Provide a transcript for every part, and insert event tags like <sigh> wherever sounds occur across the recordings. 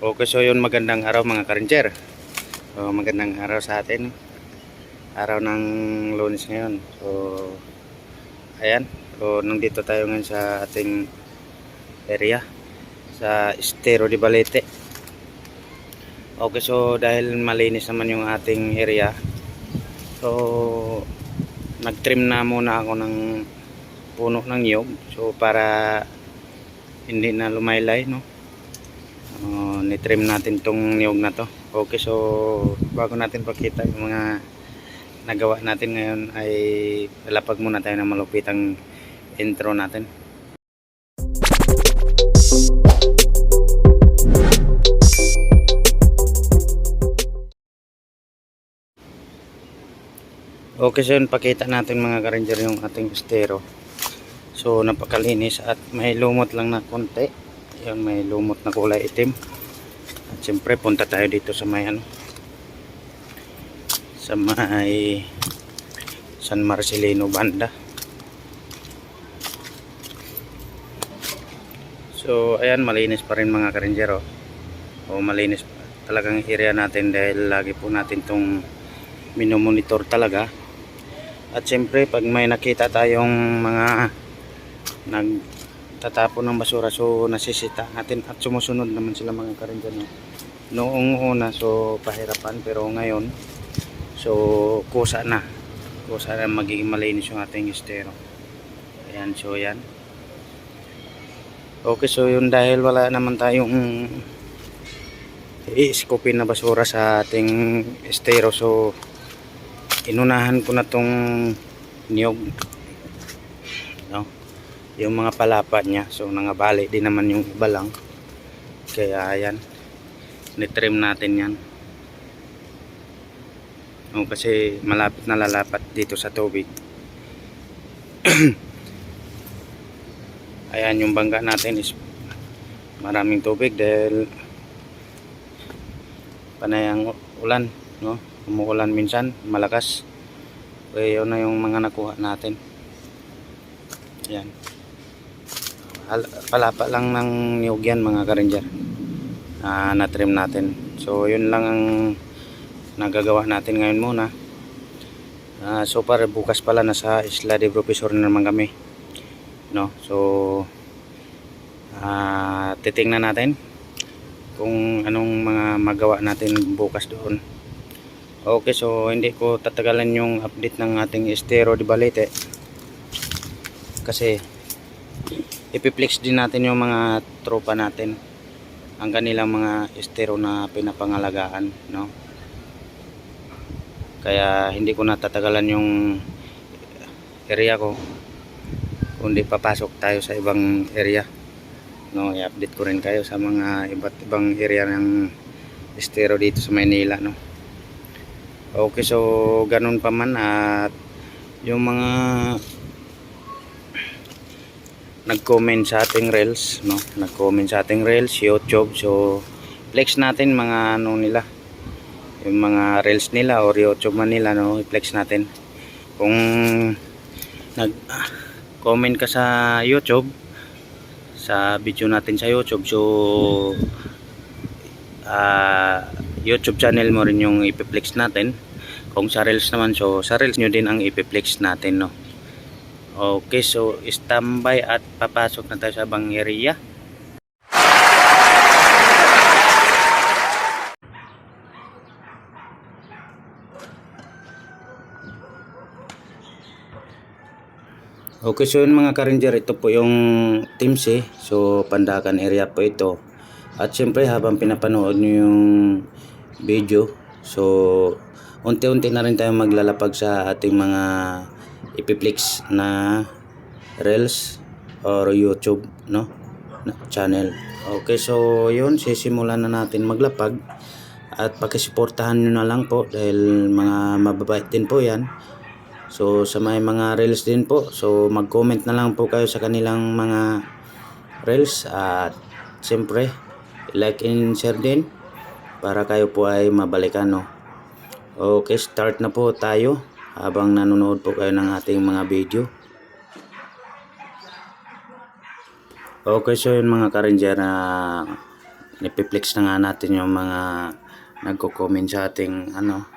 Okay, so yun magandang araw mga karinjer. So, magandang araw sa atin. Araw ng lunes ngayon. So, ayan. So, nandito tayo ngayon sa ating area. Sa Estero de Balete. Okay, so dahil malinis naman yung ating area. So, nagtrim na muna ako ng puno ng niyog. So, para hindi na lumaylay, no? Uh, nitrim natin tong niyog na to. Okay, so bago natin pakita yung mga nagawa natin ngayon ay lalapag muna tayo ng malupitang intro natin. Okay, so yun, pakita natin mga ka-ranger yung ating estero. So, napakalinis at may lumot lang na konti. Yun, may lumot na kulay itim. At siyempre, punta tayo dito sa may ano. Sa may San Marcelino banda. So, ayan, malinis pa rin mga karinjero. O, malinis pa talagang area natin dahil lagi po natin tong minomonitor talaga. At siyempre, pag may nakita tayong mga nagtatapon ng basura, so nasisita natin at sumusunod naman sila mga karinjan. No? Noong una, so pahirapan, pero ngayon, so kusa na. Kusa na magiging malinis yung ating estero. Ayan, so yan. Okay, so yun dahil wala naman tayong iiskopin na basura sa ating estero, so inunahan ko na tong niyog yung mga palapa niya. So nangabali din naman yung iba lang. Kaya ayan. Nitrim natin yan. No, kasi malapit na lalapat dito sa tubig. <clears throat> Ayan yung bangga natin is maraming tubig dahil panay ang ulan no? Umuulan minsan malakas. Kaya yun na yung mga nakuha natin. Yan Al- palapa lang ng niyog yan mga karinjar na natrim natin. So yun lang ang nagagawa natin ngayon muna. Ah, so far bukas pala nasa Isla de Profesor na naman kami. No? So ah titingnan natin kung anong mga magawa natin bukas doon. Okay, so hindi ko tatagalan yung update ng ating estero di Balete. Kasi ipiplex din natin yung mga tropa natin ang kanilang mga estero na pinapangalagaan, no? Kaya hindi ko natatagalan yung area ko kundi papasok tayo sa ibang area. No, i-update ko rin kayo sa mga iba't ibang area ng estero dito sa Maynila, no? Okay, so ganun pa man at yung mga nag-comment sa ating reels, no? Nag-comment sa ating reels, YouTube. So flex natin mga ano nila. Yung mga reels nila or YouTube man nila, no? I-flex natin. Kung nag-comment ka sa YouTube sa video natin sa YouTube, so ah YouTube channel mo rin yung ipiplex natin. Kung sa Reels naman, so sa Reels nyo din ang ipiplex natin, no? Okay, so standby at papasok na tayo sa bang area. Okay, so yun mga karinjer, ito po yung Timsi. So, Pandakan area po ito. At syempre habang pinapanood nyo yung video, so unti-unti na rin tayo maglalapag sa ating mga ipiplex na reels or YouTube no channel. Okay, so yun sisimulan na natin maglapag at pakisuportahan nyo na lang po dahil mga mababait din po yan. So sa may mga reels din po, so mag-comment na lang po kayo sa kanilang mga reels at siyempre like and share din para kayo po ay mabalikan no. Okay, start na po tayo habang nanonood po kayo ng ating mga video. Okay, so yun mga karinjer na nipiplex na nga natin yung mga nagko-comment sa ating ano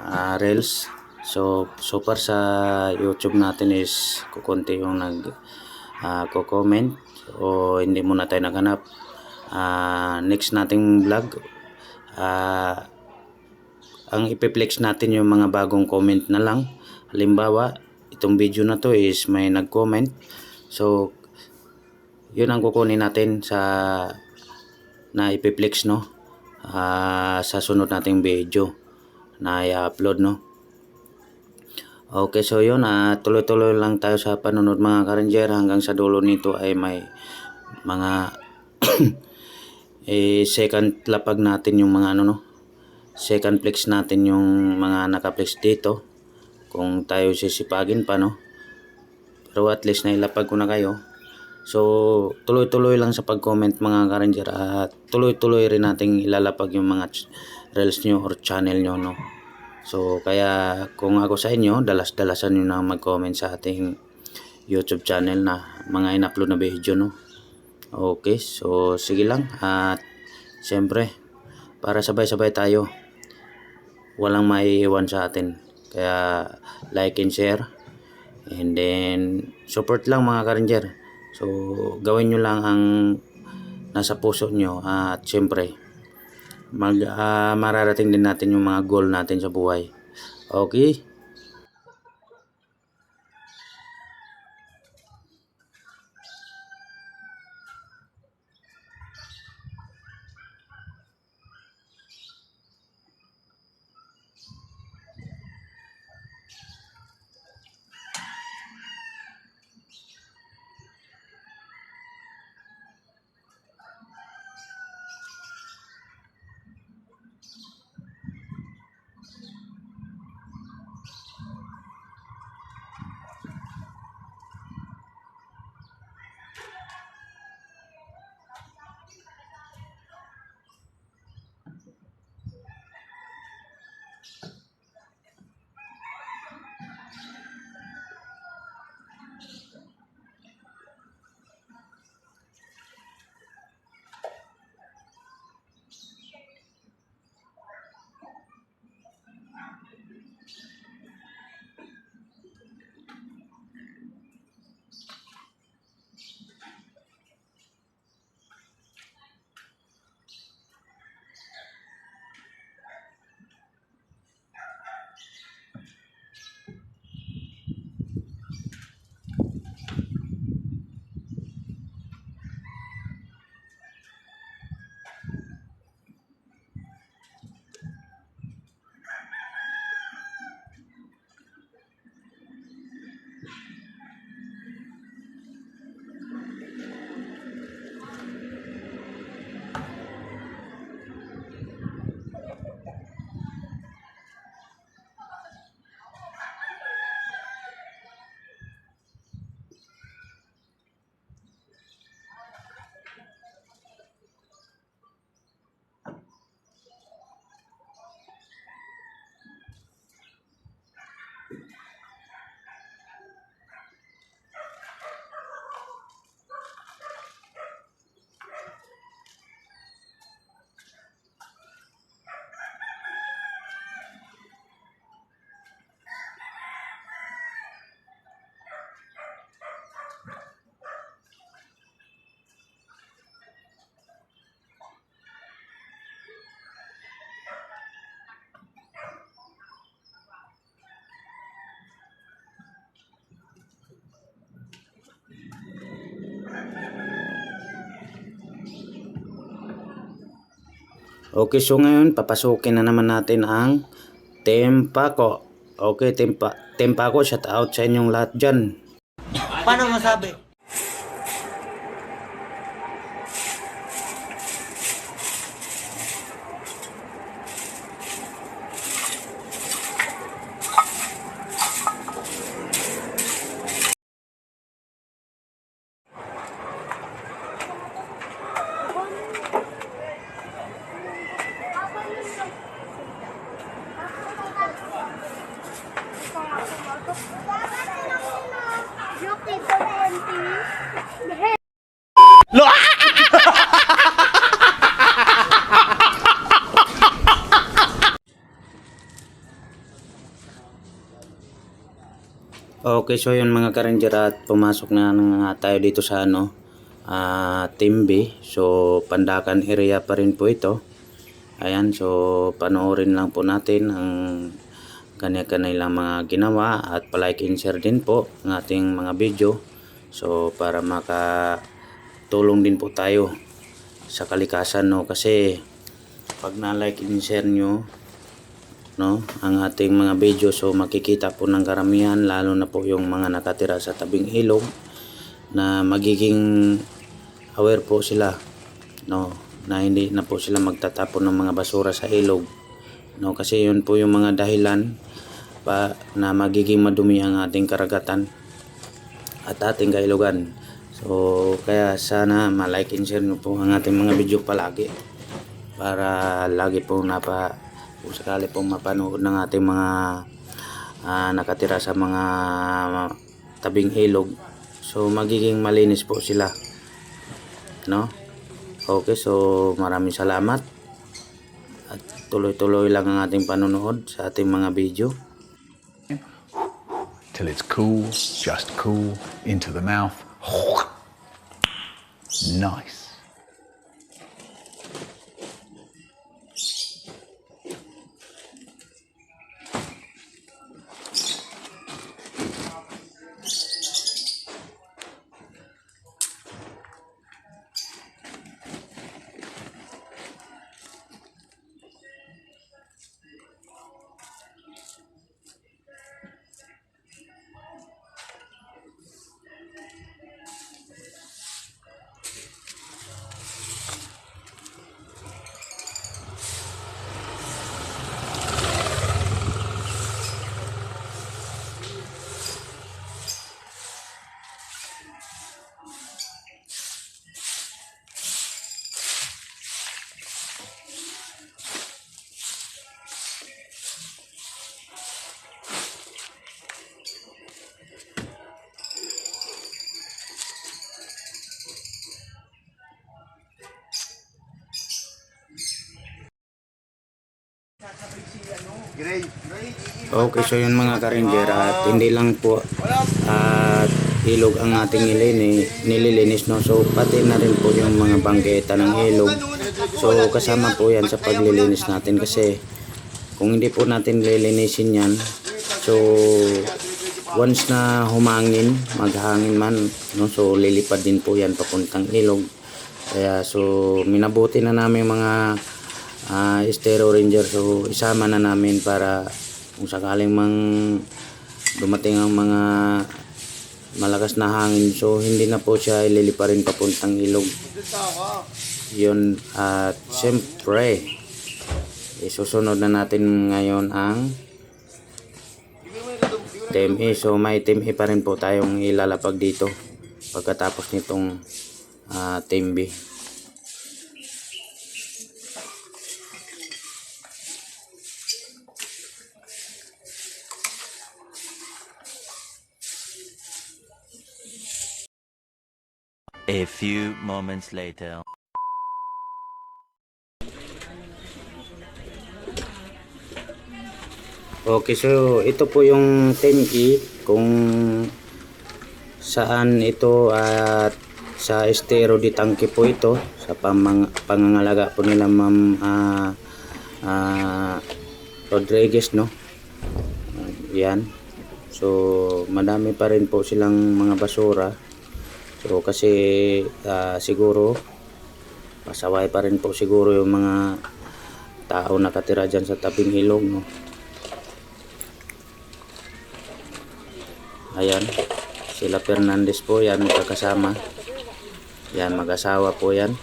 ah, reels. So, so far sa YouTube natin is kukunti yung nag ah, ko-comment o hindi muna tayo naghanap. Ah, next nating vlog ah, ang ipiplex natin yung mga bagong comment na lang. Halimbawa, itong video na to is may nag-comment. So, yun ang kukunin natin sa na ipiplex no Ah, sa sunod nating video na i-upload no okay so yun ah, tuloy-tuloy lang tayo sa panunod mga karenjer hanggang sa dulo nito ay may mga <coughs> eh, second lapag natin yung mga ano no second flex natin yung mga nakaplex dito kung tayo sisipagin pa no pero at least nailapag ko na kayo So, tuloy-tuloy lang sa pag-comment mga ka-ranger at tuloy-tuloy rin nating ilalapag yung mga reels nyo or channel nyo, no? So, kaya kung ako sa inyo, dalas-dalasan nyo na mag-comment sa ating YouTube channel na mga in-upload na video, no? Okay, so sige lang at siyempre, para sabay-sabay tayo, walang maiiwan sa atin. Kaya like and share and then support lang mga ka-ranger. So, gawin nyo lang ang nasa puso nyo at syempre, mag, ah, mararating din natin yung mga goal natin sa buhay. Okay? Okay, so ngayon papasukin na naman natin ang Tempako. Okay, Tempa, Tempako, shout out sa inyong lahat dyan. Paano masabi? Okay, so yun mga ka-ranger at pumasok na nga tayo dito sa ano, ah Team B. So, Pandakan area pa rin po ito. Ayan, so panoorin lang po natin ang kanya-kanilang mga ginawa at palike and share din po ng ating mga video. So, para makatulong din po tayo sa kalikasan no kasi pag na-like and share nyo no? Ang ating mga video so makikita po ng karamihan lalo na po yung mga nakatira sa tabing ilog na magiging aware po sila no? Na hindi na po sila magtatapon ng mga basura sa ilog no? Kasi yun po yung mga dahilan pa na magiging madumi ang ating karagatan at ating kailugan. So kaya sana ma-like and share nyo po ang ating mga video palagi para lagi po napa kung sakali pong mapanood ng ating mga ah, nakatira sa mga tabing ilog. So magiging malinis po sila. No? Okay so maraming salamat. At tuloy-tuloy lang ang ating panonood sa ating mga video. Till it's cool, just cool, into the mouth. Nice. Okay, so yun mga ka-ranger at hindi lang po at ilog ang ating nilini, nililinis no. So pati na rin po yung mga banggeta ng ilog. So kasama po yan sa paglilinis natin kasi kung hindi po natin lilinisin yan, so once na humangin, maghangin man, no, so lilipad din po yan papuntang ilog. Kaya so minabuti na namin mga ah Estero Ranger. So isama na namin para kung sakaling mang dumating ang mga malakas na hangin so hindi na po siya ililiparin papuntang ilog. Yun at siyempre isusunod na natin ngayon ang Team E. So may Team E pa rin po tayong ilalapag dito pagkatapos nitong ah, Team A few moments later. Okay, so ito po yung 10E kung saan ito at sa estero di tangke po ito sa pamang, pangangalaga po nila ma'am ah, ah, Rodriguez no? Ah, yan. So madami pa rin po silang mga basura so kasi ah, siguro pasaway pa rin po siguro yung mga tao nakatira dyan sa tabing ilog no Ayan. Sila Fernandez po yan magkakasama. Yan mag-asawa po yan.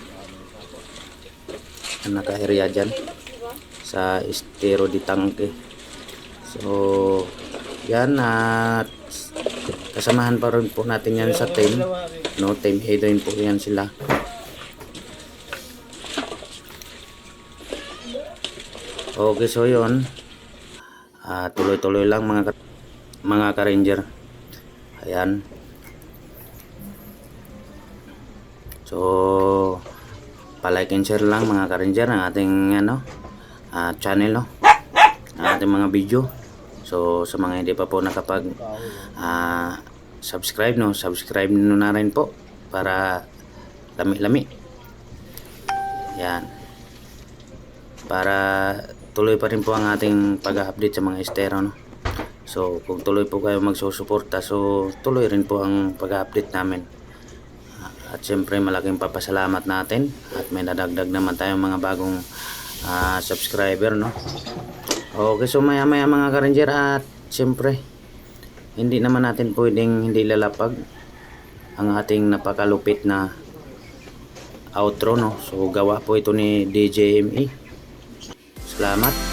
Ang naka-area dyan sa Estero di Tangke. So, yan at kasamahan pa rin po natin yan sa team. No, team A din po yan sila. Okay, so yun. Ah, tuloy-tuloy lang mga mga ka-ranger. Ayan. So, palike and share lang mga ka-ranger ang ating ano, ah, channel no. Ang ating mga video. So sa mga hindi pa po nakapag ah, subscribe no, subscribe nyo na rin po para lami-lami. Yan. Para tuloy pa rin po ang ating pag-update sa mga estero no. So kung tuloy po kayo magsusuporta so tuloy rin po ang pag-update namin. At siyempre malaking papasalamat natin at may nadagdag naman tayong mga bagong ah, subscriber no. Okay so maya maya mga ka-ranger at siyempre hindi naman natin pwedeng hindi lalapag ang ating napakalupit na outro no. So gawa po ito ni DJME. Salamat.